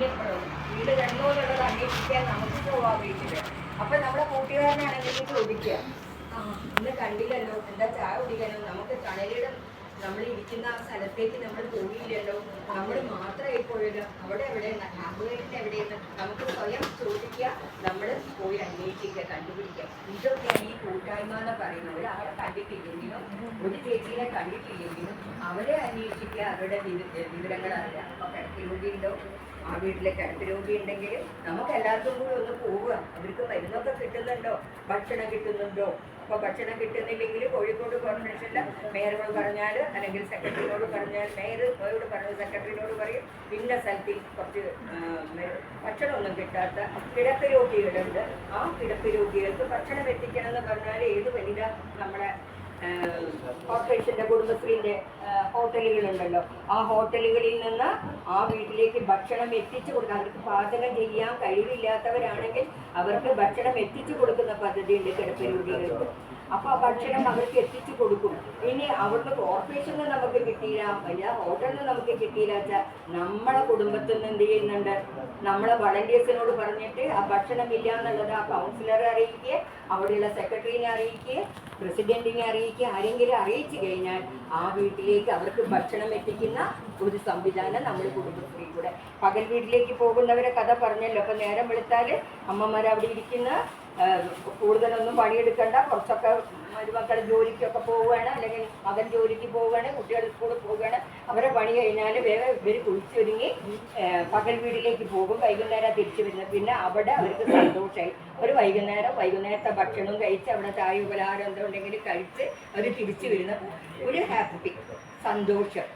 വീട് വീട് കണ്ടുപോലുള്ളത് അന്വേഷിക്കാൻ നമുക്ക് പോവാ വീട്ടിൽ. അപ്പൊ നമ്മുടെ കൂട്ടുകാരനാണെങ്കിൽ ചോദിക്കുക. ആ ഇന്ന് കണ്ടില്ലല്ലോ. എന്താ ചായ കുടിക്കാനോ? നമുക്ക് തണലിടം നമ്മൾ ഇരിക്കുന്ന ആ സ്ഥലത്തേക്ക് നമ്മൾ പോയില്ലല്ലോ. നമ്മൾ മാത്രമായി പോയല്ലോ അവിടെ എവിടെ ആമ്പുകാരിന്റെ എവിടെയെന്ന് നമുക്ക് സ്വയം നമ്മൾ പോയി അന്വേഷിക്കുക കണ്ടുപിടിക്കുക ഇതൊക്കെയാണ് ഈ കൂട്ടായ്മ എന്ന് പറയുന്നത്. ഒരാളെ കണ്ടിട്ടില്ലെങ്കിലും ഒരു ചേച്ചിയെ കണ്ടിട്ടില്ലെങ്കിലും അവരെ അന്വേഷിക്കുക അവരുടെ വിവരങ്ങൾ അറിയാം അപ്പൊ കിടപ്പ് രോഗി ഉണ്ടോ ആ വീട്ടിലെ കിടപ്പ് രോഗി ഉണ്ടെങ്കിൽ നമുക്ക് എല്ലാവർക്കും കൂടി ഒന്ന് പോവുക. അവർക്ക് മരുന്നൊക്കെ കിട്ടുന്നുണ്ടോ? ഭക്ഷണം കിട്ടുന്നുണ്ടോ? അപ്പൊ ഭക്ഷണം കിട്ടുന്നില്ലെങ്കിൽ കോഴിക്കോട് കോർപ്പറേഷനിലെ മേയറോട് പറഞ്ഞാൽ അല്ലെങ്കിൽ സെക്രട്ടറിയോട് പറഞ്ഞാൽ മേയർ മേയറോട് പറഞ്ഞ സെക്രട്ടറിയോട് പറയും. ഇന്ന സ്ഥലത്തിൽ കുറച്ച് ഭക്ഷണമൊന്നും കിട്ടാത്ത കിടപ്പ് രോഗികളുണ്ട്. ആ കിടപ്പ് രോഗികൾക്ക് ഭക്ഷണം എത്തിക്കണം എന്ന് പറഞ്ഞാൽ ഏത് വനിത നമ്മുടെ കോർപ്പറേഷന്റെ കുടുംബശ്രീന്റെ ആ, ഹോട്ടലുകളുണ്ടല്ലോ. ആ ഹോട്ടലുകളിൽ നിന്ന് ആ വീട്ടിലേക്ക് ഭക്ഷണം എത്തിച്ചു കൊടുക്കുക. അവർക്ക് പാചകം ചെയ്യാൻ കഴിവില്ലാത്തവരാണെങ്കിൽ അവർക്ക് ഭക്ഷണം എത്തിച്ചു കൊടുക്കുന്ന പദ്ധതിയുണ്ട് കിടപ്പ് രോഗികൾക്ക്. അപ്പൊ ആ ഭക്ഷണം അവർക്ക് എത്തിച്ചു കൊടുക്കും. ഇനി അവരുടെ കോർപ്പറേഷനിൽ നമുക്ക് കിട്ടിയില്ല വലിയ ഹോട്ടലിൽ നമുക്ക് കിട്ടിയില്ല വെച്ചാൽ നമ്മളെ കുടുംബത്തിൽ നിന്ന് എന്ത് ചെയ്യുന്നുണ്ട്? നമ്മളെ വളണ്ടിയേഴ്സിനോട് പറഞ്ഞിട്ട് ആ ഭക്ഷണം ഇല്ല എന്നുള്ളത് ആ കൗൺസിലറെ അറിയിക്കുക അവിടെയുള്ള സെക്രട്ടറിനെ അറിയിക്കുക പ്രസിഡന്റിനെ അറിയിക്കുക ആരെങ്കിലും അറിയിച്ചു കഴിഞ്ഞാൽ ആ വീട്ടിലേക്ക് അവർക്ക് ഭക്ഷണം എത്തിക്കുന്ന ഒരു സംവിധാനം നമ്മൾ കുടുംബശ്രീ കൂടെ. പകൽ വീട്ടിലേക്ക് പോകുന്നവരെ കഥ പറഞ്ഞല്ലോ. അപ്പൊ നേരം വെളുത്താൽ അമ്മമാർ അവിടെ ഇരിക്കുന്ന. കൂടുതലൊന്നും പണിയെടുക്കണ്ട. കുറച്ചൊക്കെ മരുമക്കൾ ജോലിക്കൊക്കെ പോവുകയാണ്. അല്ലെങ്കിൽ മകൻ ജോലിക്ക് പോവുകയാണ് കുട്ടികൾ സ്കൂളിൽ പോവുകയാണ്. അവരെ പണി കഴിഞ്ഞാൽ വേഗം ഇവർ കുളിച്ചൊരുങ്ങി പകൽ വീട്ടിലേക്ക് പോകും. വൈകുന്നേരം തിരിച്ചു വരുന്നത്. പിന്നെ അവിടെ അവർക്ക് സന്തോഷമായി. ഒരു വൈകുന്നേരം വൈകുന്നേരത്തെ ഭക്ഷണം കഴിച്ച് അവിടെ ചായ എന്തോ ഉണ്ടെങ്കിൽ കഴിച്ച് അവർ തിരിച്ചു വരുന്ന ഒരു ഹാപ്പി സന്തോഷം.